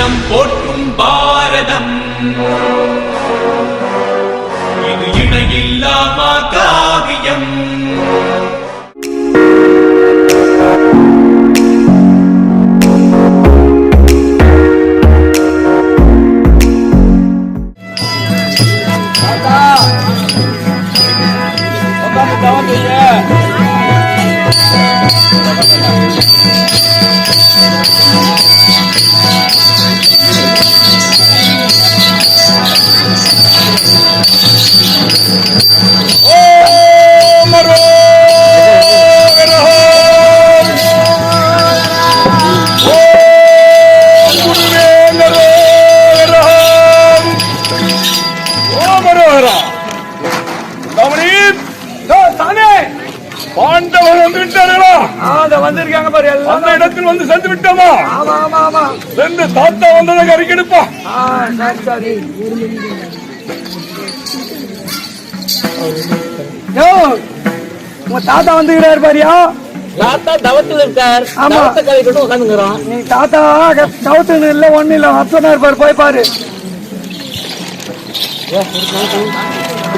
இனம் போற்றும் பாரதம். இது இணையில்லாமா காவியம். பாண்டவர் வந்திருக்காங்க பாரு எல்லாம் அந்த இடத்தில் வந்து சென்று விட்டோமா? ஆமா ஆமா ஆமா. சென்று தாத்தா வந்ததை அறிக்கெடுப்பா ஆ சரி உங்க தாத்தா வந்துக்கிறாரு பாரியா தாத்தா தவத்துல இருக்கார். ஆமா. தவத்தை கழிக்கட்டும் உட்காந்துக்கிறோம் நீ தாத்தா சவுத்துன்னு இல்ல ஒண்ணு இல்ல வசனா இருப்பாரு போய் பாரு.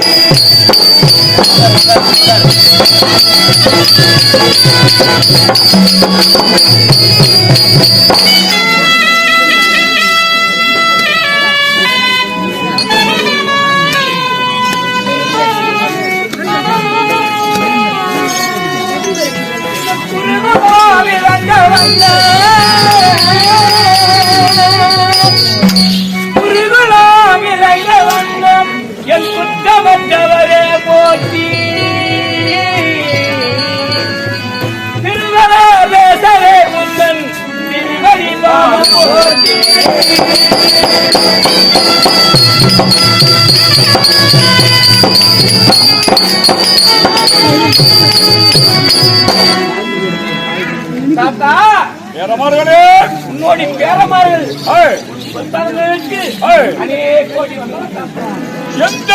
குருகுமாவிலங்க ஏறமார்களே உன்னோடி பேரமார்கள்! அநேக கோடி எந்த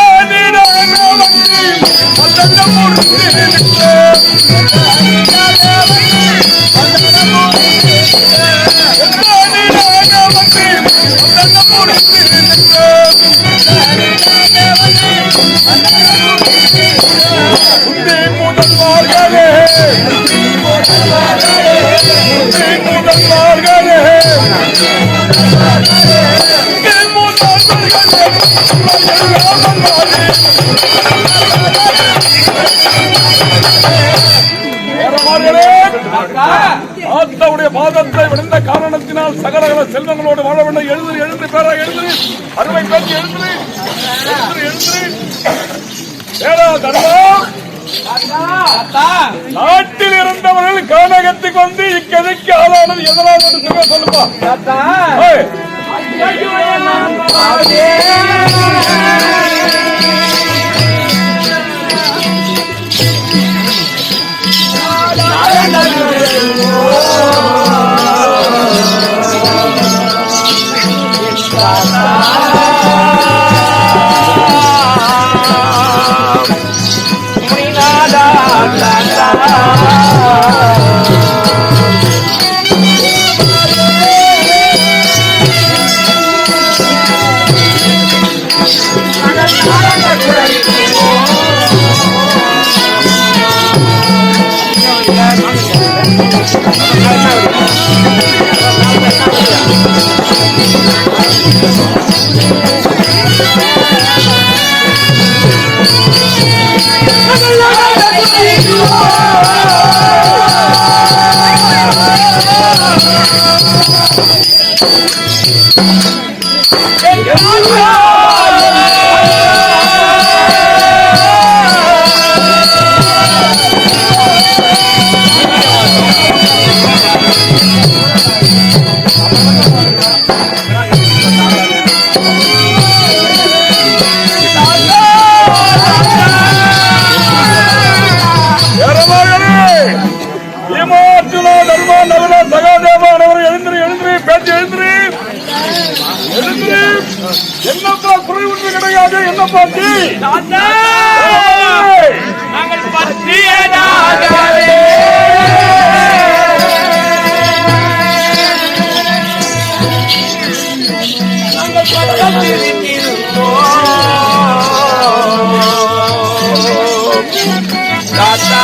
வந்து ஆத்தாவுடைய பாதத்தை விழுந்த காரணத்தினால் சகல செல்வங்களோடு வாழ வேண்டும். எழுது எழுந்து பேரா எழுது. அருமை பேச்சு எழுது. எழுது பேரா நாட்டில் இருந்தவர்கள் கானகத்தை கொண்டு இக்கதைக்கு ஆளானது எதனால் சொல்லுப்பா. சொல்லுப்பா தாத்தா போட்டி நாங்கள் பற்றியதாகவே நாங்கள் பக்கத்திருக்கிறோம் தாத்தா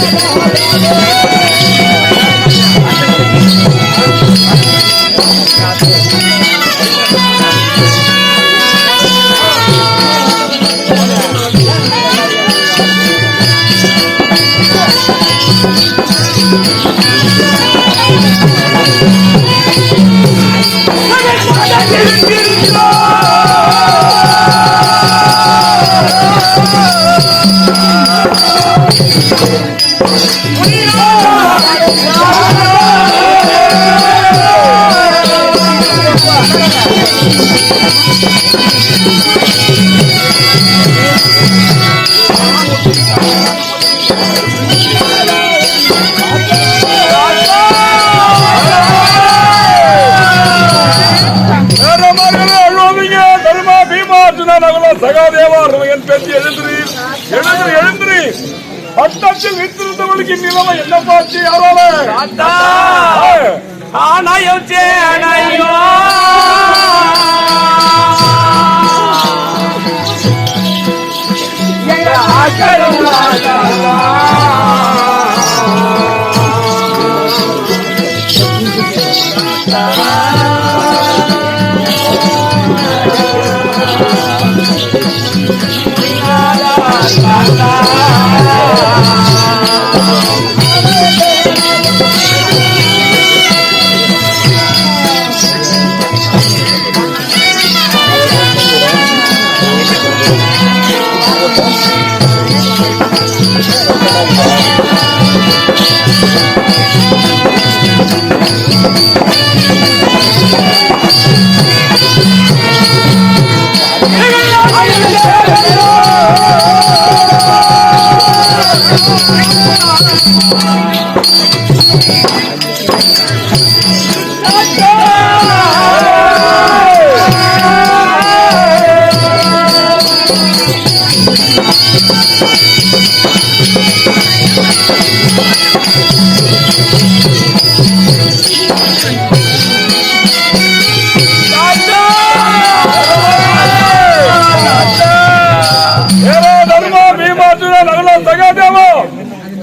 எரமகளே, அழுவாதீங்க. தர்மா பீமார்ஜுன நகுல சகாதேவா என் பட்டத்தில் வைத்திருந்தவளுக்கு நிலைமை என்ன பார்த்து யாரால தாத்தா ஏய், ஆனாயும் சேனையோ எங்க ஆக்களும் ஏரோ தர்மா பீமார்ஜுன நகுல சகாதேவா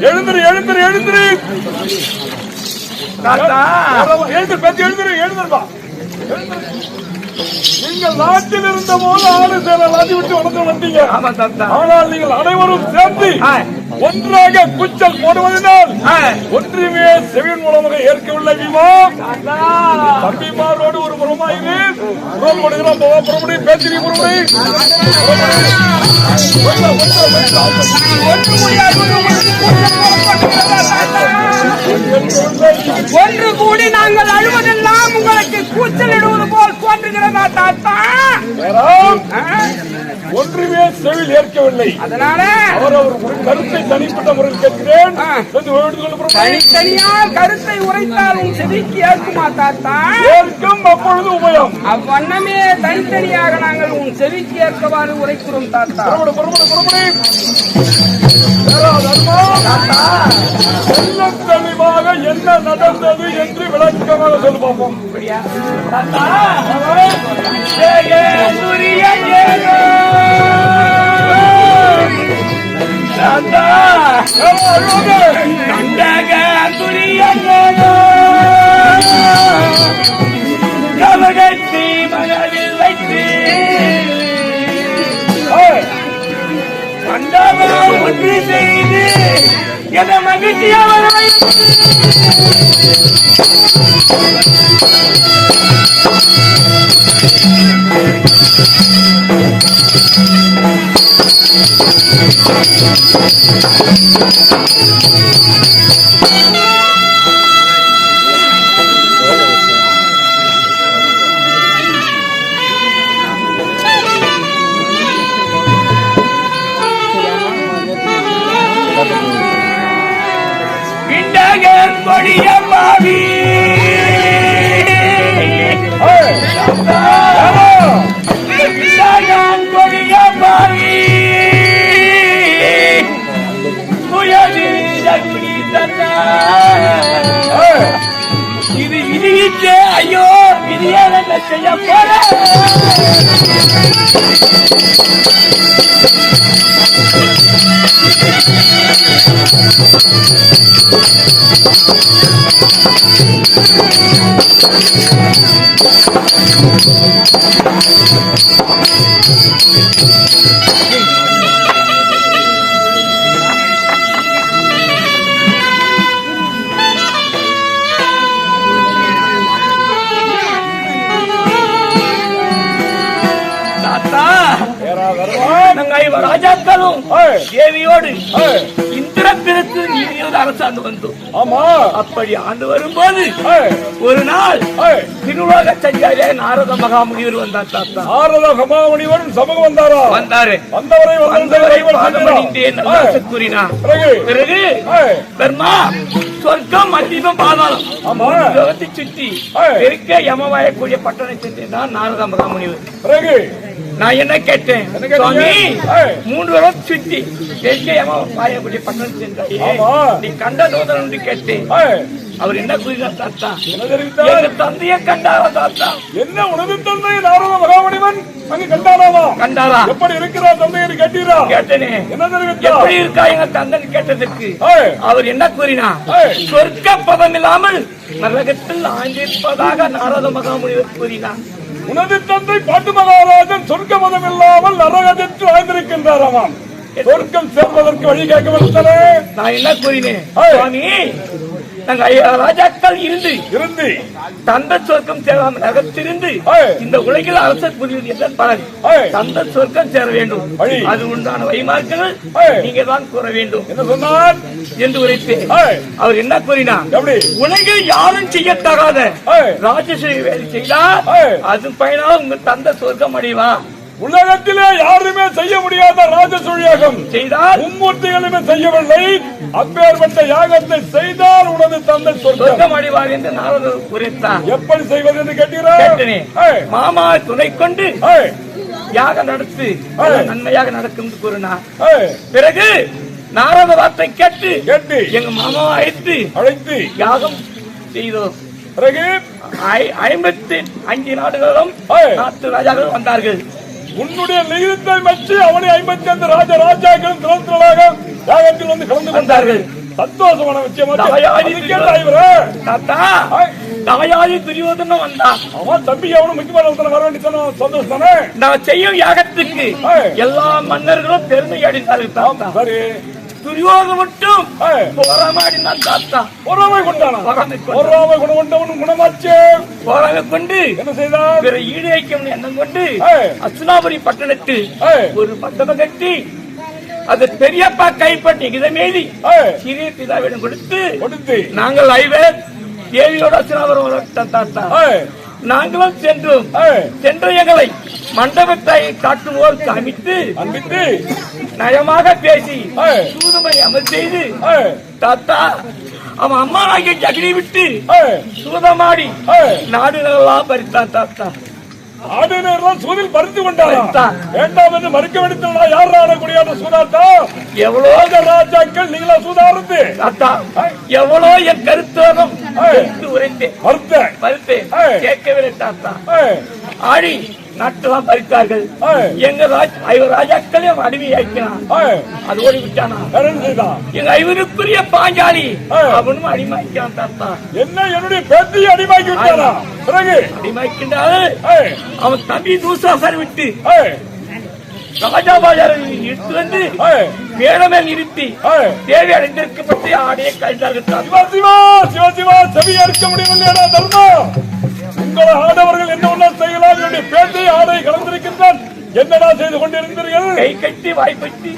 எழுந்திரு எழுந்திரு எழுந்திரு. எழுந்திரு பேச்சு எழுந்திரு எழுந்திருப்பா நீங்கள் நாட்டில் இருந்த போது ஆடு சேர விட்டு வளர்ந்து வந்தீங்க ஆனால் நீங்கள் அனைவரும் சேர்ந்து ஒன்றாக குச்சல் போடுவதனால் ஒன்றுமே செவின் மூலமாக ஏற்கவில்லை பீமா தம்பிமாரோடு ஒரு புறமாயிரு ரோல் கொடுக்கிறோம் போவா புறமுடி பேச்சிரி புறமுடி ஒன்று கூடி நாங்கள் அழுவதெல்லாம் உங்களுக்கு கூச்சலிடுவது போல தோன்றுகிறதா தாத்தா? செவில் ஏற்கவில்லை அதனால அவர் அவர் ஒரு கருத்தை தனிப்பட்ட முறையில் கேட்கிறேன். தனித்தனியார் கருத்தை உரைத்தால் உன் செவிக்கு ஏற்குமா தாத்தா ஏற்கும் அப்பொழுது உபயம் அவ்வண்ணமே தனித்தனியாக நாங்கள் உன் செவிக்கு ஏற்கவாறு உரைக்கிறோம் தாத்தா புறப்படு புறப்படு தெளிவாக என்ன நடந்தது என்று விளக்கமாக சொல்லு பார்ப்போம் கவனத்தை மனதில் வைத்து. ஒன்று செய்து என மகிழ்ச்சியாக விண்டகன் கொடிய இது விதியிட்டு ஐயோ விதியால் என்ன செய்ய போற தாத்தா ராஜாக்களும் தேவியோடு ஏய், இந்திரத்திற்கு நீதியோடு அரசாண்டு வந்தோம் ஆமா. அப்படி ஆண்டு வரும்போது ஒரு நாள் திருலோக சஞ்சாரியே நாரத மகாமுனிவர் வந்தார் தாத்தா. நாரத சமாமணிவன் சமூகம் வந்தாரா? வந்தாரு. வந்தவரை வந்தவரை கூறினார். பிறகு? பெருமா சொர்க்கம் மத்தியமம் பாதாளம். உலகத்தை சுற்றி ஏய். பெருக்க யமவாயக்கூடிய பட்டணத்தை சென்றார் நாரத மகாமுனிவர். பிறகு? நான் என்ன கேட்டேன். மூன்று வரம் சுற்றி பெருக்க யமவாயக்கூடிய பட்டணம். நீ கண்ட நூதன் என்று கேட்டேன். ஏய், அவர் என்ன கூறினார் தாத்தா? எங்க தந்தையை கண்டாரா தாத்தா? என்ன உனது தந்தை நாரத மகாமணிவன்? அங்கு கண்டாராமா கண்டாரா? எப்படி இருக்கிறார் தந்தை என்று கேட்டீரா? கேட்டனே. என்ன எப்படி இருக்கா எங்க தந்தன் கேட்டதுக்கு? ஏய், அவர் என்ன கூறினார் ஏய். சொர்க்க பதம் இல்லாமல் நரகத்தில் ஆண்டிருப்பதாக நாரத மகாமுனிவர் கூறினார். உனது தந்தை பாட்டு மகாராஜன் சொர்க்க மதம் இல்லாமல் நரகத்திற்கு வாழ்ந்திருக்கின்றாராமாம் சொர்க்கம் சேர்வதற்கு வழி கேட்க வந்தனே நான் என்ன கூறினேன். சுவாமி ராஜாக்கள் இருந்து இருந்து தந்த சொர்க்கம் சேராமல் நரகத்திலிருந்து ஏய். இந்த உலகில் அரசர் புரிவது என்ற பலன். தந்த சொர்க்கம் சேர வேண்டும். அது உண்டான வைமார்கள். நீங்க தான் கூற வேண்டும் என்ன சொன்னார் என்று உரைத்தேன் ஏய், அவர் என்ன கூறினார் உலகில் யாரும் செய்யத்தகாத. ராஜஸ்ரீ வேலை செய்தால். அது பயனாக உங்க தந்த சொர்க்கம் அடைவா உலகத்திலே யாருமே செய்ய முடியாத ராஜசூழியாகம். செய்தால்? மும்மூர்த்திகளுமே செய்யவில்லை. அப்பேற்பட்ட யாகத்தை செய்தால் உனது தந்தை சொர்க்கம். அடைவார் என்று நாரதர் உரைத்தார் எப்படி செய்வது என்று கேட்டீரா? கேட்டனே. ஏய், மாமா துணை கொண்டு யாகம் நடத்து. நன்மையாக நடக்கும் என்று கூறினார். பிறகு நாரத வார்த்தை கேட்டு கேட்டு. எங்க மாமாவை அழைத்து அழைத்து. யாகம் செய்தோம். பிறகு? ஐ- ஐம்பத்தி அஞ்சு நாடுகளும். நாட்டு ராஜாக்கள் வந்தார்கள். உன்னுடைய லிகிதத்தை வச்சு அவனை ஐம்பத்தி ஐந்து ராஜ ராஜாக்களும் திறந்தலாக யாகத்தில் வந்து கலந்து. கொண்டார்கள். சந்தோஷமான விஷயமா தாயாதி அதுக்கே தலைவரே. தாத்தா ஏய், தாயாதி துரியோதனும் வந்தான் அவன் தம்பி அவனும் முக்கியமான வர வேண்டியதானே சந்தோஷம் தானே? நான் செய்யும் யாகத்துக்கு. எல்லா மன்னர்களும் பெருமை அடைந்தார்கள் தாத்தா. சரி. துரியோதன் மட்டும் ஏய், போராடினான் தாத்தா. பொறாமை கொண்டானா? பொறாமை. பொறாமை குணம் கொண்டவனும் குணமாச்சே. போராக கொண்டு என்ன செய்தான் பிற ஈடு வைக்கும் எண்ணம் கொண்டு. அசுனாபுரி பட்டணத்தில் ஒரு பட்டணம் கட்டி அது பெரியப்பா கைப்பற்றி இதை மீறி சிறிய பிதாவிடம் கொடுத்து கொடுத்து நாங்கள் ஐவர் தேவியோட அசுனாபுரம் தாத்தா. நாங்களும் சென்றோம். சென்று எங்களை மண்டபத்தை காட்டுவோர் காமித்து அன்பித்து நயமாக பேசி சூதுமை அமல் செய்து தாத்தா அவன் அம்மா நாங்க ஜகிரி விட்டு சூதமாடி. நாடுகளெல்லாம் பறித்தான் தாத்தா. ஆடுநர்லாம் சூதில் பறித்து கொண்டாரா. வேண்டாம் என்று மறுக்க வெடித்தா யார் ஆடக்கூடிய அந்த சூதாட்டா? எவ்வளோ ராஜ ராஜாக்கள் நீங்களா தாத்தா எவ்வளோ என் மறுத்த மறுத்தேன். ஏய். கேட்கவில்லை தாத்தா. ஆடி நாட்டெல்லாம் பறித்தார்கள். எங்க ஐவர் ராஜாக்களையும் அடிமையாக்கினான் அது ஓடி விட்டானா? எங்க ஐவருக்குரிய பாஞ்சாலி. அவனும் அடிமையாக்கிறான் தாத்தா. என்ன என்னுடைய பேத்தியை அடிமாக்கி விட்டாரா? பிறகு? அடிமைக்கின்றாரு ஏய், அவன் தம்பி தூசாசர் விட்டு ராஜாபாஜாரை இழுத்து வந்து மேடமே நிறுத்தி. தேவி அடைந்திருக்கப்பட்டு ஆடையை கழித்தார்கள் தாத்தா. சிவா சிவா சிவா சிவா செவி அறுக்க முடியவில்லையா தர்மம்? உங்களை ஆடவர்கள் என்ன ஒண்ணா செய்யலாம் என்னுடைய பேட்டை ஆடை கலந்திருக்கின்றான். என்னடா செய்து கொண்டிருந்தீர்கள் கை கட்டி வாய்ப்பட்டி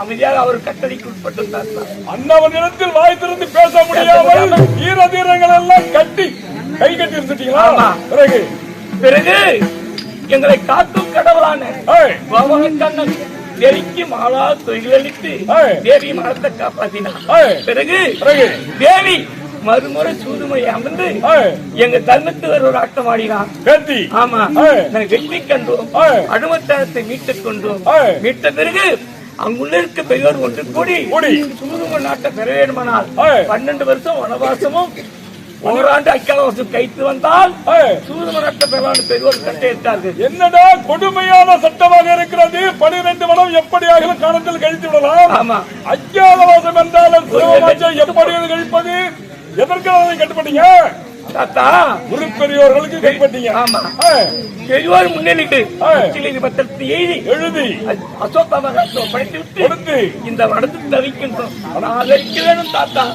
அமைதியாக அவர் கட்டளைக்கு உட்பட்டு தாத்தா அன்னவனிடத்தில் வாய் திறந்து பேச முடியாமல் ஈர தீரங்கள் எல்லாம் கட்டி கை கட்டி இருந்துட்டீங்களா? ஆமா. பிறகு? பிறகு எங்களை காக்கும் கடவுளான ஏய், கண்ணன் தேவிக்கு மாலா தொழிலளித்து. தேவி ஏய். பிறகு பிறகு? தேவி மறுமுறை சூதுமை அமர்ந்து எங்க தர்மத்து ஒரு ஆட்டம் பேத்தி ஆமா. வெற்றி கண்டோம். அனுமத்தனத்தை மீட்டுக் கொண்டோம். மீட்ட பிறகு அங்குள்ள இருக்க பெரியோர் ஒன்று கூடி கூடி. சூதும நாட்டை பெற வேண்டுமானால். பன்னெண்டு வருஷம் வனவாசமும் ஓராண்டு அக்காலவாசம் கைத்து வந்தால் ஏய். சூதும நாட்டை பெறலான்னு பெரியோர் கட்டையிட்டார்கள் என்னடா கொடுமையான சட்டமாக இருக்கிறது? பனிரெண்டு மனம் எப்படியாக காலத்தில் கழித்து விடலாம்? ஆமா. அஜ்ஞாதவாசம் என்றாலும் எப்படி கழிப்பது? எதற்காக அதை கட்டுப்பட்டீங்க? தாத்தா. குரு பெரியோர்களுக்கு கட்டுப்பட்டீங்க. ஆமா. பெரியோர். உச்சிலை பத்திரத்தை எழுதி எழுதி. அசோகாம படைத்து விட்டு கொடுத்து. இந்த வடத்து தவிக்கின்றோம். வேணும் தாத்தா.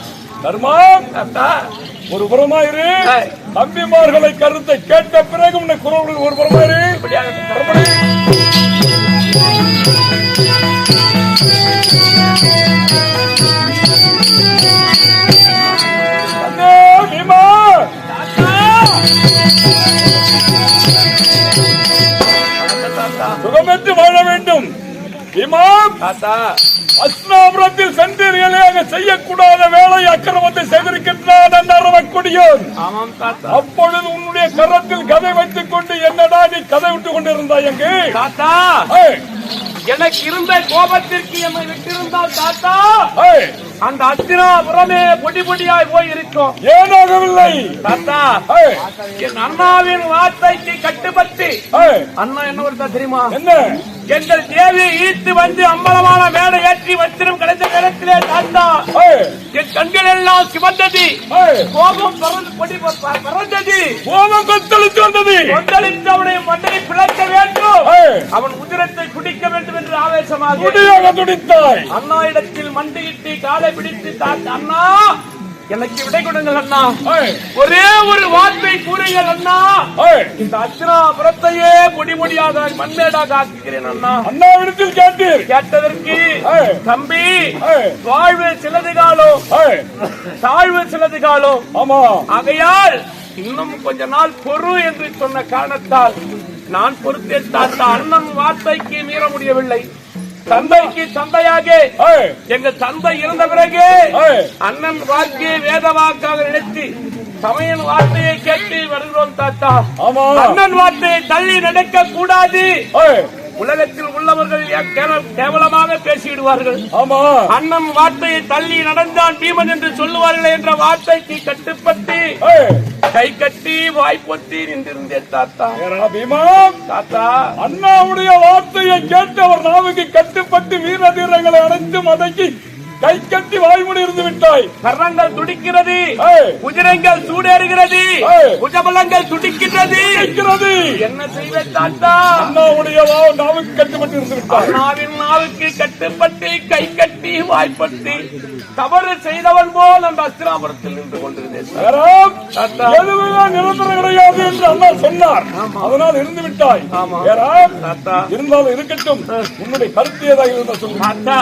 தர்மா தாத்தா. ஒரு புறமாயிரு. ஏய். தம்பிமார்களை கருத்தை கேட்ட பிறகு உன்னை குரல்கள் ஒரு புறமாயிரு. இப்படியாக மறுபடி. அண்ணே, தாத்தா சுகமென்று வாழ வேண்டும். தாத்தா. அஸ்னாபுரத்தில் அங்க செய்யக்கூடாத வேலை அக்கிரமத்தை செய்திருக்கின்றான் அந்த தாத்தா. அப்பொழுது உன்னுடைய கரத்தில் கதை வைத்துக் கொண்டு என்னடா நீ கதை விட்டு கொண்டிருந்தாய் அங்கு? தாத்தா. எனக்கு இருந்த கோபத்திற்கு என்னை விட்டிருந்தால் தாத்தா. அந்த அத்திராபுரமே பொடி பொடியாய் போய் இருக்கும் ஏனாகவில்லை தாத்தா என் அண்ணாவின் வார்த்தைக்கு கட்டுப்பட்டு. அண்ணா என்ன வருதா தெரியுமா? என்ன? எங்கள் தேவியை ஈர்த்து வந்து அம்பலமான மேடை ஏற்றி வச்சிரும் கிடைத்த நேரத்திலே தாத்தா. என் கண்கள் எல்லாம் சிவந்தது கோபம் பறந்தது. கோபம் கொத்தளித்து வந்தது. கொந்தளித்தவனை மண்டை பிளக்க வேண்டும். அவன் உதிரத்தை குடிக்க வேண்டும் என்று ஆவேசமாக துடித்தாய். அண்ணா இடத்தில் மண்டியிட்டு காலை பிடித்து தாத்த அண்ணா. எனக்கு விடை கொடுங்கள் அண்ணா. ஒரே ஒரு வார்த்தை கூறுங்கள் அண்ணா. இந்த அத்திராபுரத்தையே பொடி பொடியாக மண்மேடாக ஆக்குகிறேன் அண்ணா. அண்ணாவிடத்தில் கேட்டீர். கேட்டதற்கு ஏய். தம்பி வாழ்வு சிலது காலம் தாழ்வு சிலது காலம் ஆமா. ஆகையால் இன்னும் கொஞ்ச நாள் பொறு என்று சொன்ன காரணத்தால் நான் பொறுத்தேன் தாத்தா. அண்ணன் வார்த்தைக்கு மீற முடியவில்லை. தந்தைக்கு தந்தையாக எங்க தந்தை இருந்த பிறகு அண்ணன் வாக்கியை வேத வாக்காக நினைத்து சமயன் வார்த்தையை கேட்டு வருகிறோம் தாத்தா. அண்ணன் வார்த்தையை தள்ளி நடக்க கூடாது உலகத்தில் உள்ளவர்கள் கேவலமாக பேசிவிடுவார்கள்? ஆமா. அண்ணன் வார்த்தையை தள்ளி நடந்தான் பீமன் என்று சொல்லுவார்கள் என்ற வார்த்தைக்கு கட்டுப்பட்டு கை கட்டி வாய்ப்பொத்தி நின்றிருந்தேன் தாத்தா. பீமா. தாத்தா. அண்ணாவுடைய வார்த்தையை கேட்டு அவர் நாவுக்கு கட்டுப்பட்டு வீர தீரங்களை அடைத்து மதக்கி கை கட்டி வாய்மொழி இருந்து விட்டாய். கர்ணங்கள் துடிக்கிறது. குதிரைகள் சூடேறுகிறது. துடிக்கின்றது. இருக்கிறது என்ன செய்வேன் தாத்தா? அண்ணாவுடைய நாவுக்கு கட்டுப்பட்டு இருந்து விட்டாய். அண்ணாவின் நாவுக்கு கட்டுப்பட்டு கை கட்டி வாய்ப்பட்டு தவறு செய்தவன் போல் அந்த அஸ்திராபுரத்தில் நின்று கொண்டிருந்தேன் நிரந்தரம் கிடையாது என்று அண்ணா சொன்னார். அதனால் இருந்து விட்டாய். இருந்தாலும் இருக்கட்டும். உன்னுடைய கருத்து ஏதாக இருந்தா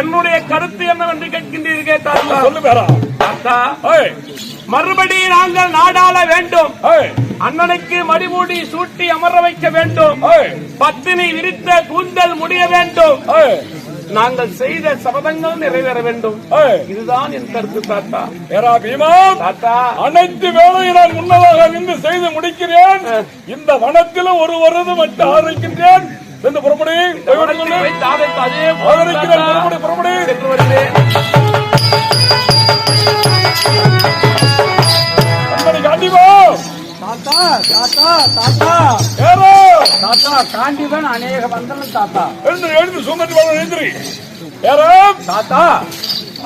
என்னுடைய கருத்து என்னவென்று கேட்கின்றீர்கள் தாத்தா? சொல்லு வேறா. தாத்தா ஏய், மறுபடி நாங்கள் நாடாள வேண்டும். அண்ணனுக்கு மடிமூடி சூட்டி அமர வைக்க வேண்டும். பத்தினி விரித்த கூந்தல் முடிய வேண்டும். நாங்கள் செய்த சபதங்கள் நிறைவேற வேண்டும். இதுதான் என் கருத்து தாத்தா. ஏரா பீமா தாத்தா. அனைத்து வேலையை நான் முன்னதாக நின்று செய்து முடிக்கிறேன். இந்த வனத்திலும் ஒரு வருது மட்டும் சென்று புறப்படி. வனத்தில். புறப்படி. தாத்தா தாத்தா தாத்தா. காண்டிவன் அநேக வந்தனம் தாத்தா. எழுந்து எழுந்து சுமந்து வாழ எழுந்திரி. தாத்தா.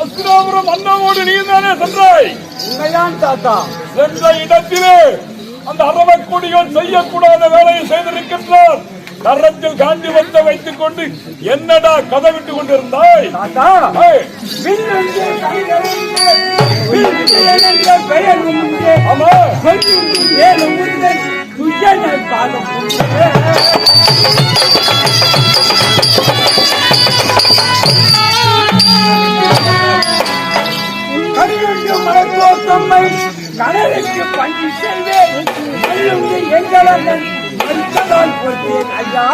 அஸ்திராபுரம் அண்ணாவோடு நீ தானே சென்றாய்? உண்மைதான் தாத்தா. சென்ற இடத்திலே அந்த அரவக்குடிகள் செய்யக்கூடாத வேலையை செய்திருக்கின்றார்? கரத்தில் காண்டிவத்தை வைத்துக் கொண்டு என்னடா கதை விட்டு கொண்டிருந்தாய் மலர்ந்தோத்தம்மை கடலுக்கு பஞ்சு செய்வேன். மல்லுங்கு மறுத்ததால் பொறுத்தேன் ஐயா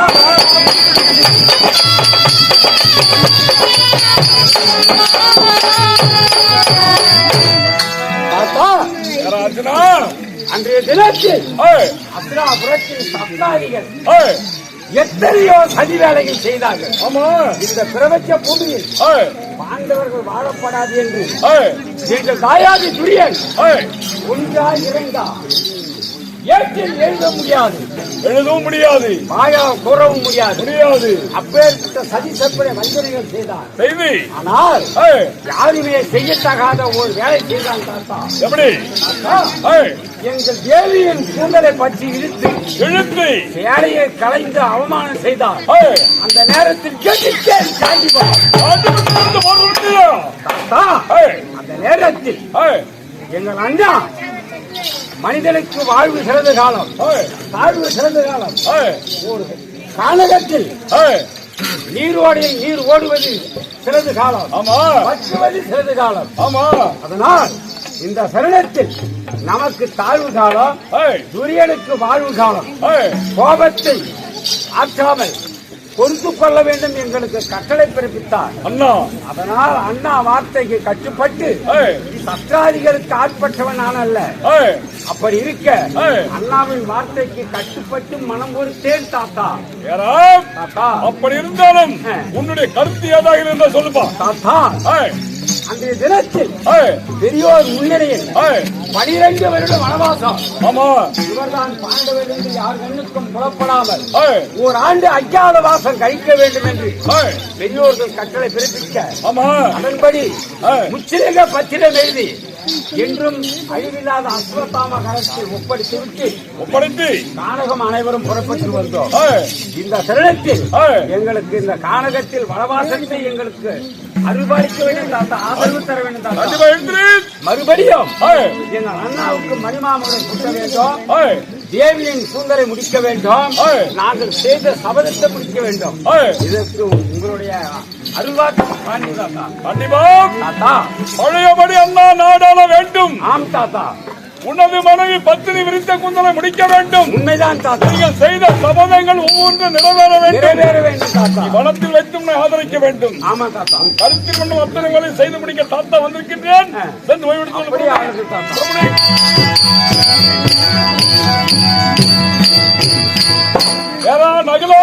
அன்றைய தினத்தில் ஏய், அசுராபுரத்தில் சப்தாதிகள் ஏய், எத்தனையோ சதி வேலைகள் செய்தார்கள். ஆமா. இந்த பிரபஞ்ச பூமியில் பாண்டவர்கள் வாழப்படாது என்று எங்கள் தாயாதி துரியன் ஒன்றா இரண்டா ஏற்றில் எழுத முடியாது. எழுதவும் முடியாது. மாயா கூறவும் முடியாது. முடியாது. அப்பேற்பட்ட சதி சற்பனை மனிதர்கள் செய்தார். செய்தி. ஆனால் யாருமே செய்யத்தகாத ஒரு வேலை செய்தான் தாத்தா. எப்படி? எங்கள் தேவியின் கூந்தலை பற்றி இழுத்து இழுத்து. சேலையை கலைந்து அவமானம் செய்தார். அந்த நேரத்தில் போர் விட்டியா? தாத்தா அந்த நேரத்தில் எங்கள் அண்ணா மனிதனுக்கு வாழ்வு சிறந்த காலம். தாழ்வு சிறந்த காலம். ஏய், நீரோடையில் நீர் ஓடுவது சிறந்த காலம். ஆமா. வற்றுவது சிறந்த காலம். ஆமா. அதனால் இந்த சரணத்தில் நமக்கு தாழ்வு காலம் துரியனுக்கு வாழ்வு காலம். கோபத்தை ஆற்றாமல் பொறுத்து கொள்ள வேண்டும் எங்களுக்கு கட்டளை பிறப்பித்தார். அண்ணா. அதனால் அண்ணா வார்த்தைக்கு கட்டுப்பட்டு சத்ராதிகளுக்கு ஆட்பட்டவன் நான் அல்ல. அப்படி இருக்க. அண்ணாவின் வார்த்தைக்கு கட்டுப்பட்டு மனம் பொறுத்தேன் தாத்தா. ஏறா, தாத்தா. அப்படி இருந்தாலும். உன்னுடைய கருத்து ஏதாக இருந்தா சொல்லுப்பா. தாத்தா. அன்றைய தினத்தில் பெரியோர் முன்னிலையில் ஏய், பனிரெண்டு வருட வனவாசம். ஆமா. இவர்தான் பாண்டவர் என்று யார் கண்ணுக்கும் புலப்படாமல் ஓர் ஆண்டு அஜ்ஞாத வாசம் கழிக்க வேண்டும் என்று பெரியோர்கள் கட்டளை பிறப்பிக்க ஆமா. அதன்படி முச்சிலிங்க பத்திரம் எழுதி என்றும் அழிவில்லாத அஸ்வத்தாம கரத்தில் ஒப்படைத்துவிட்டு ஒப்படைத்து. கானகம் அனைவரும் புறப்பட்டு வந்தோம். இந்த தருணத்தில். எங்களுக்கு இந்த கானகத்தில் வனவாசத்தை எங்களுக்கு அருள்பாலிக்க வேண்டும் தாத்தா ஆதரவு தர வேண்டும் தாத்தா மறுபடியும் எங்கள் அண்ணாவுக்கு மணிமாமகன் குட்ட வேண்டும். தேவியின் கூந்தலை முடிக்க வேண்டும். நாங்கள் செய்த சபதத்தை முடிக்க வேண்டும். இதற்கு உங்களுடைய அருள்வாக்கு தாத்தா. பழையபடி அண்ணா நாடாள வேண்டும். ஆம் தாத்தா. உனது மனைவி பத்தினி விரித்த குந்தலை முடிக்க வேண்டும். உண்மைதான் தாத்தா. நீங்கள் செய்த சபதங்கள் ஒவ்வொன்றும் நிறைவேற வேண்டும். நிறைவேற வேண்டும் தாத்தா. வனத்தில் வைத்து உன்னை ஆதரிக்க வேண்டும். ஆமா தாத்தா. கருத்தில் கொண்டு அத்தனைகளை செய்து முடிக்க தாத்தா வந்திருக்கின்றேன். சென்று ஓய்வெடுத்து தாத்தா. ஏறா நகலோ.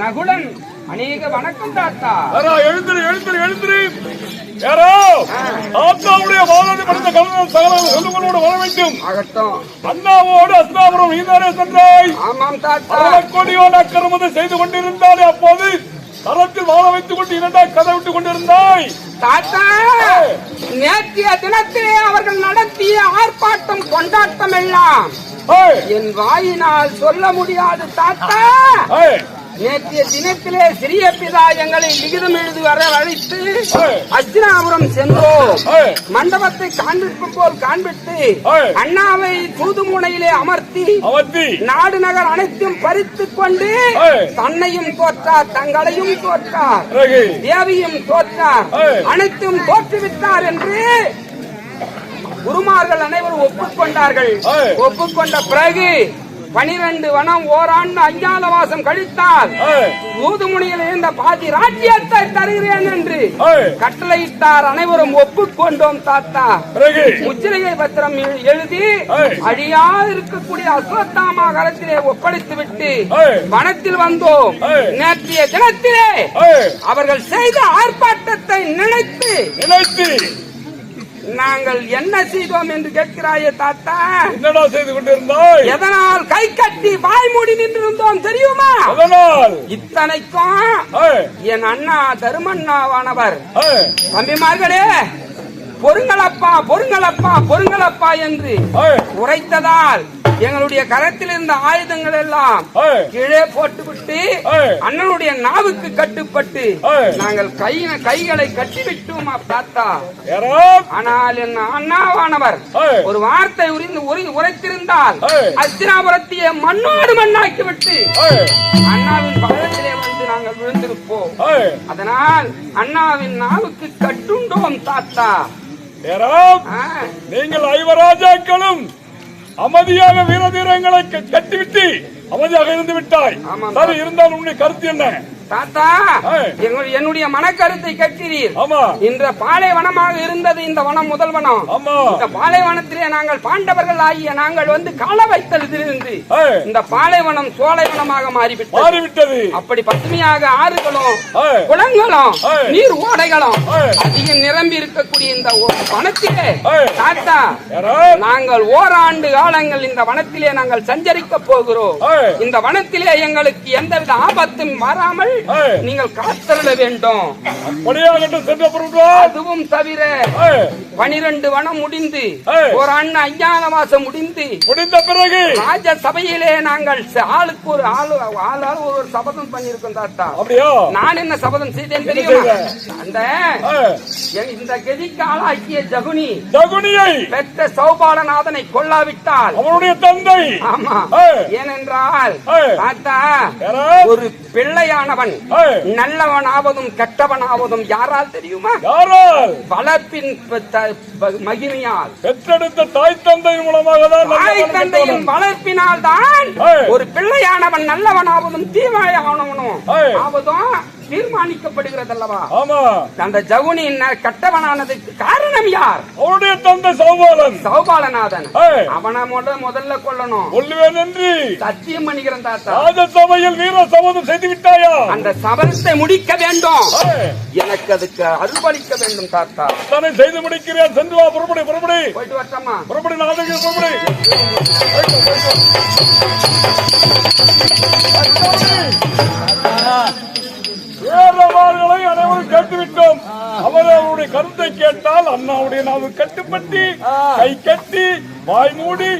நகுலன் அநேக வணக்கம் தாத்தா. யாரோ எழுந்திரு எழுந்திரு எழுந்திரு. யாரோ? ஆத்தாவுடைய வாழை படுத்த வர வேண்டும். ஆகட்டும். அண்ணாவோடு அஸ்தாபுரம் நீதானே சென்றாய். ஆமாம் தாத்தா. அக்கிரமத்தை செய்து கொண்டிருந்தாலே அப்போது தரத்தில் வாழ வைத்துக் கொண்டு இரண்டாய் கதை விட்டுக் கொண்டிருந்தாய். தாத்தா நேற்றைய தினத்திலே அவர்கள் நடத்திய ஆர்ப்பாட்டம் கொண்டாட்டம் எல்லாம் என் வாயினால் சொல்ல முடியாது தாத்தா. நேற்றைய தினத்திலே சிறிய பிதா எங்களை லிகிதம் எழுதி வர அழைத்து ஏய். அஸ்தினாபுரம் சென்றோம் மண்டபத்தை காண்பிக்கும் போல் காண்பித்து. அண்ணாவை தூதுமுனையிலே அமர்த்தி நாடு நகர் அனைத்தும் பறித்துக் கொண்டு. தன்னையும் தோற்றார் தங்களையும் தோற்றார் தேவியும் தோற்றார். அனைத்தும் தோற்றுவித்தார் என்று குருமார்கள் அனைவரும் ஒப்புக்கொண்டார்கள். ஒப்புக்கொண்ட பிறகு பனிரெண்டு வனம் ஓராண்டு அஞ்ஞாத வாசம் கழித்தால் தூதுமுனியில் இருந்த பாதி ராஜ்யத்தை தருகிறேன் என்று கட்டளையிட்டார் அனைவரும் ஒப்புக்கொண்டோம் தாத்தா முத்திரையை பத்திரம் எழு- எழுதி ஏய். அழியாது இருக்கக்கூடிய அஸ்வத்தாமா கரத்திலே ஒப்படைத்து விட்டு. வனத்தில் வந்தோம். நேற்றைய தினத்திலே அவர்கள் செய்த ஆர்ப்பாட்டத்தை நினைத்து நினைத்து நாங்கள் என்ன செய்தோம் என்று கேட்கிறாயே தாத்தா? என்னடா செய்து கொண்டிருந்தாய்? எதனால் கை கட்டி வாய் மூடி நின்றிருந்தோம் தெரியுமா? இத்தனைக்கும் என் அண்ணா தருமண்ணாவானவர். தம்பிமார்களே பொருங்களப்பா பொருங்களப்பா பொருங்களப்பா என்று உரைத்ததால் எங்களுடைய கரத்தில் இருந்த ஆயுதங்கள் எல்லாம் கீழே போட்டுவிட்டு. அண்ணனுடைய நாவுக்கு கட்டுப்பட்டு. நாங்கள் கை கைகளை கட்டிவிட்டோம் தாத்தா ஆனால் என் அண்ணாவானவர். ஒரு வார்த்தை உரிந்து உரி- உரைத்திருந்தால் ஏய். அஸ்தினாபுரத்தையே மண்ணோடு மண்ணாக்கி விட்டு அண்ணாவின் பழத்திலே வந்து நாங்கள் விழுந்திருப்போம் அதனால் அண்ணாவின் நாவுக்கு கட்டுண்டோம் தாத்தா ஆ, நீங்கள் ஐவராஜாக்களும் அமைதியாக வீரதீரங்களை கட்டிவிட்டு அமைதியாக இருந்து விட்டாய். சரி இருந்தாலும் உன்னுடைய கருத்து என்ன? தாத்தா என்னுடைய மனக்கருத்தை கேட்கிறீர். இன்ற பாலைவனமாக இருந்தது இந்த வனம் முதல் வனம். இந்த பாலைவனத்திலே நாங்கள் பாண்டவர்கள் ஆகிய நாங்கள் வந்து கால வைத்ததிலிருந்து இந்த பாலைவனம் சோலைவனமாக மாறிவிட்டது. அப்படி பசுமையாக ஆறுகளும் குளங்களும். நீர் ஓடைகளும். அதிகம் நிரம்பி இருக்கக்கூடிய இந்த வனத்திலே. தாத்தா நாங்கள் ஓராண்டு காலங்கள் இந்த வனத்திலே நாங்கள் சஞ்சரிக்க போகிறோம். இந்த வனத்திலே எங்களுக்கு எந்தவித ஆபத்தும் வராமல். நீங்கள் காத்தருள வேண்டும். அதுவும் தவிர பனிரெண்டு வனம் முடிந்து. ஒரு அண்ணன் அஞ்ஞான மாசம் முடிந்து முடிந்த பிறகு. ராஜ சபையிலே நாங்கள் ஆளுக்கு ஒரு ஆளு ஆள் ஆள் ஒரு சபதம் பண்ணிருக்கோம் தாத்தா. அப்படியா? நான் என்ன சபதம் செய்தேன் தெரியுமா? அந்த இந்த கதிக்கு ஆளாக்கிய ஜகுனி சகுனியை பெற்ற சௌபாலநாதனை கொல்லாவிட்டால். அவனுடைய தந்தை. ஆமா. ஏனென்றால். தாத்தா ஒரு பிள்ளையானவன் நல்லவனாவதும் கெட்டவனாவதும் யாரால் தெரியுமா யாரால் வளர்ப்பின் மகிமையால் பெற்றெடுத்த தாய் தந்தை மூலமாக தாய் தந்தையின். வளர்ப்பினால் தான். ஒரு பிள்ளையானவன் நல்லவனாவதும் தீவாயானவனும் ஏய். ஆவதும் தீர்மானிக்கப்படுகிறது அல்லவா ஆமா அந்த ஜவுனி கெட்டவனானதுக்கு காரணம் யார்? அவனுடைய தந்தை சௌபாலன். சௌபாலநாதன். அவனை முத முதல்ல கொல்லணும். கொல்லுவேன் என்று. சத்தியம் பண்ணிக்கிறேன் தாத்தா. ராஜசபையில் வீர சபதம் செய்து விட்டாயா? அந்த சபதத்தை முடிக்க வேண்டும். எனக்கு அதுக்கு அருள்பளிக்க வேண்டும் தாத்தா. தானே செய்து முடிக்கிறேன். சென்று வா புறப்படி புறப்படி. போயிட்டு வரட்டமா? புறப்படி நாளைக்கு புறப்படி. வேறவார்களை அனைவரும் கேட்டுவிட்டோம். அவர் அவருடைய கருத்தை கேட்டால் அண்ணாவுடைய நாவு கட்டுப்பட்டு கை கட்டி வாய் மூடி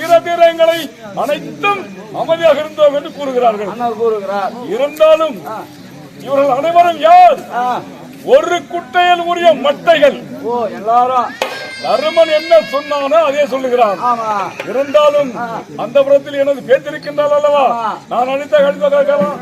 ஈரதீரங்களை அனைத்தும் அமைதியாக இருந்தோம் என்று கூறுகிறார்கள். கூறுகிறார். இருந்தாலும் இவர்கள் அனைவரும் யார்? ஒரு குட்டையில் உரிய மட்டைகள். ஓ எல்லாரும். தருமன் என்ன சொன்னானோ அதே சொல்லுகிறான். ஆமா. இருந்தாலும் அந்த புறத்தில் எனது பேத்திருக்கின்றால் அல்லவா? நான் அனித்த கழித்த கேட்கலாம்.